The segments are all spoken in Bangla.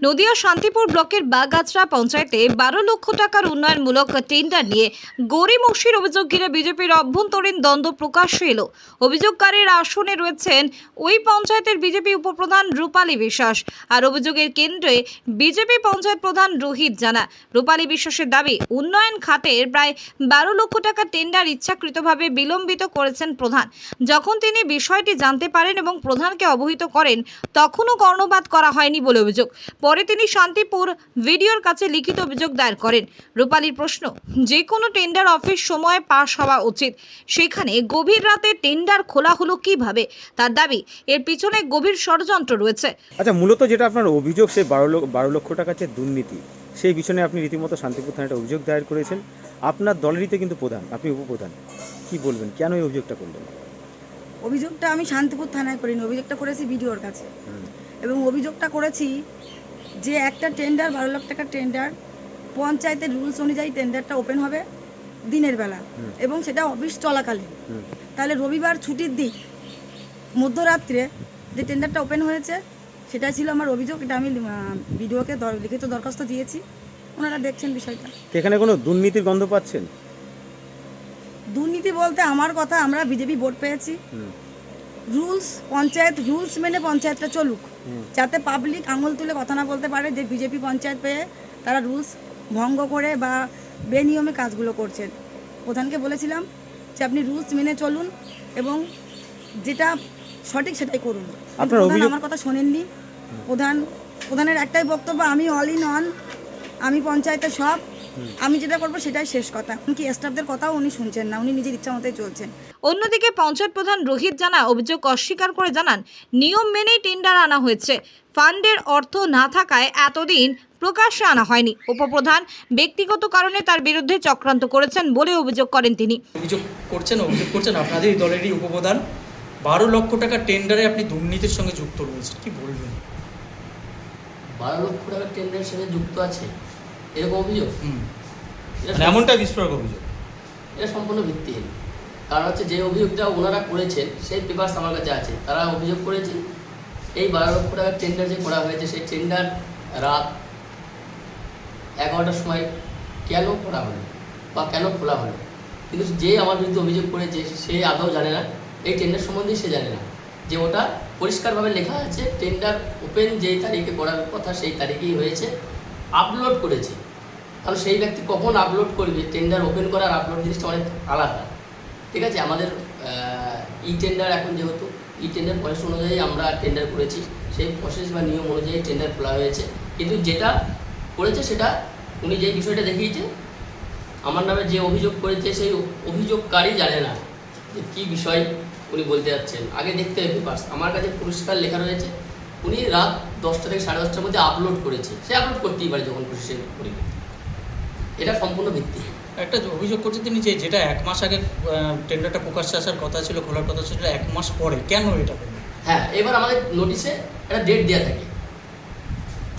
নদিয়া শান্তিপুর ব্লকের বাগাছড়া পঞ্চায়েতে বারো লক্ষ টাকার উন্নয়নমূলক টেন্ডার নিয়ে গরিমসির অভিযোগ ঘিরে বিজেপির অভ্যন্তরীণ দ্বন্দ্ব প্রকাশ্যে এলো। অভিযোগকারীর আসনে রয়েছেন ওই পঞ্চায়েতের বিজেপি উপপ্রধান রূপালী বিশ্বাস আর অভিযোগের কেন্দ্রে বিজেপি পঞ্চায়েত প্রধান রোহিত জানা। রূপালী বিশ্বাসের দাবি, উন্নয়ন খাতের প্রায় বারো লক্ষ টাকা টেন্ডার ইচ্ছাকৃতভাবে বিলম্বিত করেছেন প্রধান। যখন তিনি বিষয়টি জানতে পারেন এবং প্রধানকে অবহিত করেন, তখনও কর্ণপাত করা হয়নি বলে অভিযোগ। পরে তিনি শান্তিপুর ভিডিওর কাছে লিখিত অভিযোগ দায়ের করেন। রূপালীর প্রশ্ন যে কোনো টেন্ডার অফিস সময় পাশ হওয়া উচিত। সেখানে গভীর রাতে টেন্ডার খোলা হলো কীভাবে? তার দাবি এর পিছনে গভীর ষড়যন্ত্র রয়েছে। আচ্ছা মূলত যেটা আপনার অভিযোগ সেই বারো লক্ষ বারো লক্ষ টাকার যে দুর্নীতি সেই বিষয়ে আপনি রীতিমতো শান্তিপুর থানায় একটা অভিযোগ দায়ের করেছেন। আপনার দলেরই তো কিন্তু প্রধান আপনি উপপ্রধান। কি বলবেন? কেন এই অভিযোগটা করলেন? অভিযোগটা আমি শান্তিপুর থানায় করিনি অভিযোগটা করেছি বিডিওর কাছে। এবং অভিযোগটা করেছি যে একটা টেন্ডার বারো লাখ টাকার টেন্ডার পঞ্চায়েতের রুলস অনুযায়ী টেন্ডারটা ওপেন হবে দিনের বেলা এবং সেটা অফিস চলাকালীন। তাহলে রবিবার ছুটির দিক মধ্যরাত্রে যে টেন্ডারটা ওপেন হয়েছে সেটা ছিল আমার অভিযোগ এটা আমি বিডিওকে লিখিত দরখাস্ত দিয়েছি। ওনারা দেখছেন বিষয়টা। এখানে কোনো দুর্নীতির গন্ধ পাচ্ছেন? দুর্নীতি বলতে আমার কথা আমরা বিজেপি ভোট পেয়েছি। রুলস পঞ্চায়েত রুলস মেনে পঞ্চায়েতটা চলুক। যাতে পাবলিক আঙুল তুলে কথা না বলতে পারে যে বিজেপি পঞ্চায়েত পেয়ে তারা রুলস ভঙ্গ করে বা বেনিয়মে কাজগুলো করছেন। প্রধানকে বলেছিলাম যে আপনি রুলস মেনে চলুন এবং যেটা সঠিক সেটাই করুন। প্রধান আমার কথা শোনেননি। প্রধান প্রধানের একটাই বক্তব্য আমি অল ইন অন আমি পঞ্চায়েতে সব আমি যেটা করব সেটাই শেষ কথা। এমনকি স্টাফদের কথাও উনি শুনছেন না উনি নিজের ইচ্ছা মতোই চলছেন। অন্যদিকে পঞ্চায়েত প্রধান রোহিত জানা অভিযোগ অস্বীকার করে জানান নিয়ম মেনেই টেন্ডার আনা হয়েছে। ফান্ডের অর্থ না থাকায় এতদিন প্রকাশ্যে আনা হয়নি। উপপ্রধান ব্যক্তিগত কারণে তার বিরুদ্ধে চক্রান্ত করেছেন বলে অভিযোগ করেন তিনি। অভিযোগ করছেন অভিযোগ করছেন আপনাদের দলেরই উপপ্রধান। বারো লক্ষ টাকা টেন্ডারে আপনি দুর্নীতির সঙ্গে যুক্ত রয়েছেন কি বলবেন? বারো লক্ষ টাকার টেন্ডারের সাথে যুক্ত আছে এরকম অভিযোগ? হুম। মানে এমনটাই বিস্ফোরক অভিযোগ। এটা সম্পূর্ণ ভিত্তিহীন কারণ হচ্ছে যে অভিযোগটা ওনারা করেছেন সেই পেপারস আমার কাছে আছে। তারা অভিযোগ করেছে এই বারো লক্ষ টাকার টেন্ডার যে করা হয়েছে সেই টেন্ডার রাত এগারোটার সময় কেন করা হলো বা কেন খোলা হলো? কিন্তু যে আমার বিরুদ্ধে অভিযোগ করেছে সে আদৌ জানে না। এই টেন্ডার সম্বন্ধে সে জানে না। যে ওটা পরিষ্কারভাবে লেখা আছে টেন্ডার ওপেন যেই তারিখে করার কথা সেই তারিখেই হয়েছে আপলোড করেছে। কারণ সেই ব্যক্তি কখন আপলোড করবে? টেন্ডার ওপেন করার আপলোড জিনিসটা অনেক আলাদা। ঠিক আছে? আমাদের ই টেন্ডার এখন যেহেতু ই টেন্ডার প্রসেস অনুযায়ী আমরা টেন্ডার করেছি। সেই প্রসেস বা নিয়ম অনুযায়ী টেন্ডার খোলা হয়েছে। কিন্তু যেটা করেছে সেটা উনি যে বিষয়টা দেখিয়েছে, আমার নামে যে অভিযোগ করেছে সেই অভিযোগকারী জানে না যে কী বিষয় উনি বলতে যাচ্ছেন। আগে দেখতে হবে পেপার্স আমার কাছে পুরস্কার লেখা রয়েছে। উনি রাত দশটা থেকে সাড়ে দশটার মধ্যে আপলোড করেছে। সে আপলোড করতেই পারে যখন খুশি সে এটা সম্পূর্ণ ভিত্তি। একটা অভিযোগ করছে তিনি যে যেটা এক মাস আগে টেন্ডারটা প্রকাশ্যে আসার কথা ছিল খোলার কথা ছিল এক মাস পরে। কেন এটা হ্যাঁ এবার আমাদের নোটিশে একটা ডেট দেওয়া থাকে।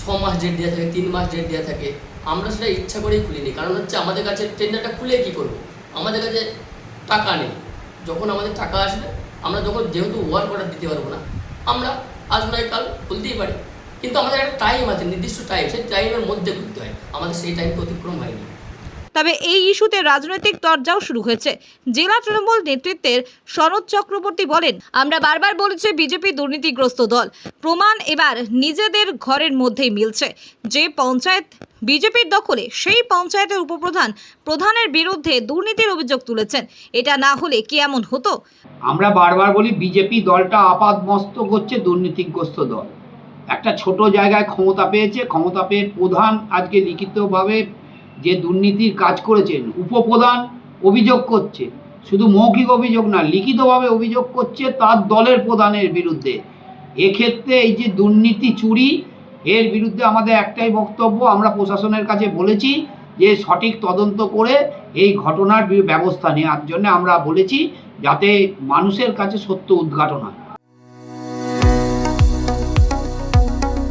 ছ মাস ডেট দেওয়া থাকে তিন মাস ডেট দেওয়া থাকে। আমরা সেটা ইচ্ছা করেই খুলিনি। কারণ হচ্ছে আমাদের কাছে টেন্ডারটা খুলে কি করব? আমাদের কাছে টাকা নেই। যখন আমাদের টাকা আসবে আমরা যখন যেহেতু ওয়ার্ক অর্ডার দিতে পারব না আমরা আজ নয় কাল খুলতেই পারি। কিন্তু আমাদের একটা টাইম আছে নির্দিষ্ট টাইম সেই টাইমের মধ্যে খুলতে হয়। আমাদের সেই টাইমটা অতিক্রম হয়নি। তবে এই ইস্যুতে রাজনৈতিক তরজাও শুরু হয়েছে। জেলা তৃণমূল নেতৃত্বের শরৎ চক্রবর্তী বলেন আমরা বারবার বলেছি বিজেপি দুর্নীতিগ্রস্ত দল। প্রমাণ এবার নিজেদের ঘরের মধ্যেই মিলছে। যে পঞ্চায়েত বিজেপির দখলে সেই পঞ্চায়েতের উপপ্রধান প্রধানের বিরুদ্ধে দুর্নীতির অভিযোগ তুলেছেন। এটা না হলে কি এমন হতো? আমরা বারবার বলি বিজেপি দলটা আপাদমস্তক হচ্ছে দুর্নীতিগ্রস্ত দল। একটা ছোট জায়গায় ক্ষমতা পেয়েছে, ক্ষমতা পেয়ে প্রধান আজকে লিখিতভাবে যে দুর্নীতির কাজ করেছেন, উপপ্রধান অভিযোগ করছে, শুধু মৌখিক অভিযোগ না, লিখিতভাবে অভিযোগ করছে তার দলের প্রধানের বিরুদ্ধে। এক্ষেত্রে এই যে দুর্নীতি চুরি, এর বিরুদ্ধে আমাদের একটাই বক্তব্য, আমরা প্রশাসনের কাছে বলেছি যে সঠিক তদন্ত করে এই ঘটনার ব্যবস্থা নেওয়ার জন্য আমরা বলেছি যাতে মানুষের কাছে সত্য উদ্ঘাটন হয়।